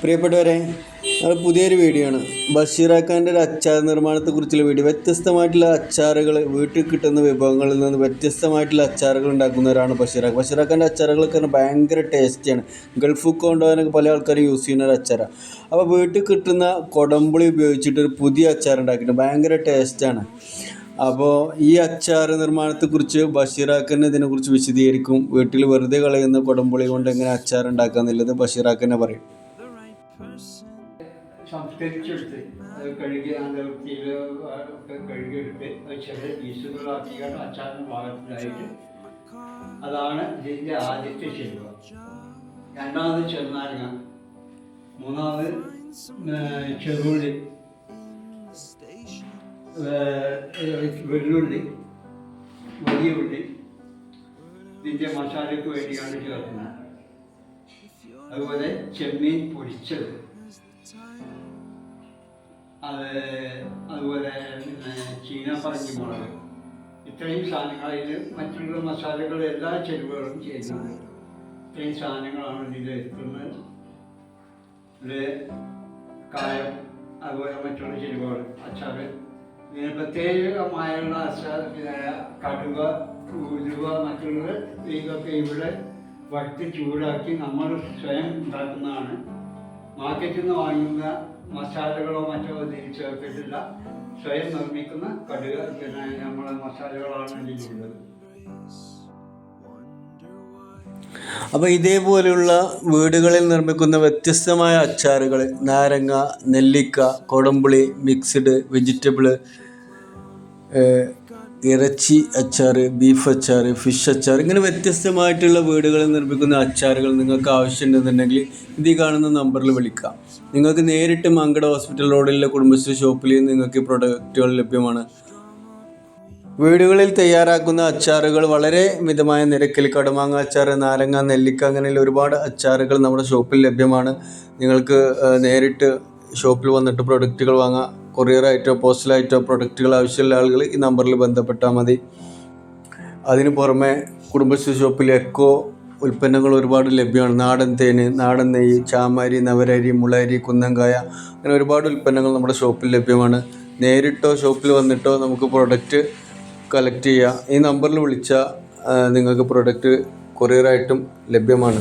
പ്രിയപ്പെട്ടവരെ അത് പുതിയൊരു വീഡിയോ ആണ്. ബഷീറാഖാന്റെ ഒരു അച്ചാർ നിർമ്മാണത്തെക്കുറിച്ചുള്ള വീഡിയോ വ്യത്യസ്തമായിട്ടുള്ള അച്ചാറുകൾ വീട്ടിൽ കിട്ടുന്ന വിഭവങ്ങളിൽ നിന്ന് വ്യത്യസ്തമായിട്ടുള്ള അച്ചാറുകൾ ഉണ്ടാക്കുന്നവരാണ് ബഷീറാക്ക് ബഷീറാഖാന്റെ അച്ചാറുകളൊക്കെ ഭയങ്കര ടേസ്റ്റിയാണ് ഗൾഫ് കൊണ്ടുപോകാനൊക്കെ പല ആൾക്കാരും യൂസ് ചെയ്യുന്ന ഒരു അച്ചാറാണ്. അപ്പോൾ വീട്ടിൽ കിട്ടുന്ന കൊടമ്പുളി ഉപയോഗിച്ചിട്ട് ഒരു പുതിയ അച്ചാർ ഉണ്ടാക്കിയിട്ടുണ്ട്. ഭയങ്കര ടേസ്റ്റാണ് അപ്പോൾ ഈ അച്ചാർ നിർമ്മാണത്തെക്കുറിച്ച് ബഷീറാക്കന്നെ ഇതിനെക്കുറിച്ച് വിശദീകരിക്കും. വീട്ടിൽ വെറുതെ കളയുന്ന കൊടമ്പുളി കൊണ്ട് എങ്ങനെ അച്ചാർ ഉണ്ടാക്കുക എന്നുള്ളത് ബഷീറാക്കന്നെ പറയും. സംസ്കരിച്ചെടുത്ത് കഴുകി ഒക്കെ കഴുകിയെടുത്ത് ചെറിയ പീസുകളാക്കിയാണ് അച്ചാറിന് ഭാഗത്തിലായിട്ട് അതാണ് ഇതിന്റെ ആദ്യത്തെ ചെരുവ രണ്ടാമത് ചെറുനാരങ്ങ. മൂന്നാമത് ചെറുള്ളി. വെള്ളുള്ളി വലിയ ഉള്ളി. ഇതിന്റെ മസാലയ്ക്ക് വേണ്ടിയാണ് ചേർക്കുന്നത്. അതുപോലെ ചെമ്മീൻ പൊരിച്ചത്. അത് അതുപോലെ പിന്നെ ചീന പറങ്കി മുളക് ഇത്രയും സാധനങ്ങൾ അതിൽ മറ്റുള്ള മസാലകൾ എല്ലാ ചെരുവുകളും ചെയ്യുന്നത്. ഇത്രയും സാധനങ്ങളാണ് ഇതിൽ എത്തുന്നത്. ഇവിടെ കായം അതുപോലെ മറ്റുള്ള ചെരുവുകൾ അച്ചാറ് ഇതിന് പ്രത്യേകമായുള്ള അച്ചാർ കടുവ ഉലുവ മറ്റുള്ളത് ഇതൊക്കെ ഇവിടെ വറുത്ത് ചൂടാക്കി നമ്മൾ സ്വയം ഉണ്ടാക്കുന്നതാണ്. മാർക്കറ്റിൽ നിന്ന് വാങ്ങുന്ന മസാലകളോ മറ്റോ ഇതിൽ ചേർത്തിട്ടില്ല. സ്വയം നിർമ്മിക്കുന്ന കടുക നമ്മളെ മസാലകളാണ് ഇതിലുള്ളത് അപ്പോൾ ഇതേപോലെയുള്ള വീടുകളിൽ നിർമ്മിക്കുന്ന വ്യത്യസ്തമായ അച്ചാറുകൾ നാരങ്ങ നെല്ലിക്ക കൊടമ്പുളി മിക്സ്ഡ് വെജിറ്റബിൾ ഇറച്ചി അച്ചാർ ബീഫ് അച്ചാർ ഫിഷ് അച്ചാർ ഇങ്ങനെ വ്യത്യസ്തമായിട്ടുള്ള വീടുകളിൽ നിർമ്മിക്കുന്ന അച്ചാറുകൾ നിങ്ങൾക്ക് ആവശ്യമുണ്ടെന്നുണ്ടെങ്കിൽ ഇതീ കാണുന്ന നമ്പറിൽ വിളിക്കാം. നിങ്ങൾക്ക് നേരിട്ട് മങ്കട ഹോസ്പിറ്റൽ റോഡിലെ കുടുംബശ്രീ ഷോപ്പിൽ നിങ്ങൾക്ക് ഈ പ്രൊഡക്റ്റുകൾ ലഭ്യമാണ്. വീടുകളിൽ തയ്യാറാക്കുന്ന അച്ചാറുകൾ വളരെ മിതമായ നിരക്കിൽ കടുമാങ്ങ അച്ചാർ നാരങ്ങ നെല്ലിക്ക അങ്ങനെയുള്ള ഒരുപാട് അച്ചാറുകൾ നമ്മുടെ ഷോപ്പിൽ ലഭ്യമാണ്. നിങ്ങൾക്ക് നേരിട്ട് ഷോപ്പിൽ വന്നിട്ട് പ്രൊഡക്റ്റുകൾ വാങ്ങാം. കൊറിയറായിട്ടോ പോസ്റ്റലായിട്ടോ പ്രൊഡക്റ്റുകൾ ആവശ്യമുള്ള ആളുകൾ ഈ നമ്പറിൽ ബന്ധപ്പെട്ടാൽ മതി. അതിന് പുറമെ കുടുംബശ്രീ ഷോപ്പിൽ എക്കോ ഉൽപ്പന്നങ്ങൾ ഒരുപാട് ലഭ്യമാണ്. നാടൻ തേന് നാടൻ നെയ്യ് ചാമാരി നവരരി മുളരി കുന്നങ്കായ അങ്ങനെ ഒരുപാട് ഉൽപ്പന്നങ്ങൾ നമ്മുടെ ഷോപ്പിൽ ലഭ്യമാണ്. നേരിട്ടോ ഷോപ്പിൽ വന്നിട്ടോ നമുക്ക് പ്രൊഡക്റ്റ് കളക്ട് ചെയ്യാം. ഈ നമ്പറിൽ വിളിച്ചാൽ നിങ്ങൾക്ക് പ്രൊഡക്റ്റ് കൊറിയറായിട്ടും ലഭ്യമാണ്.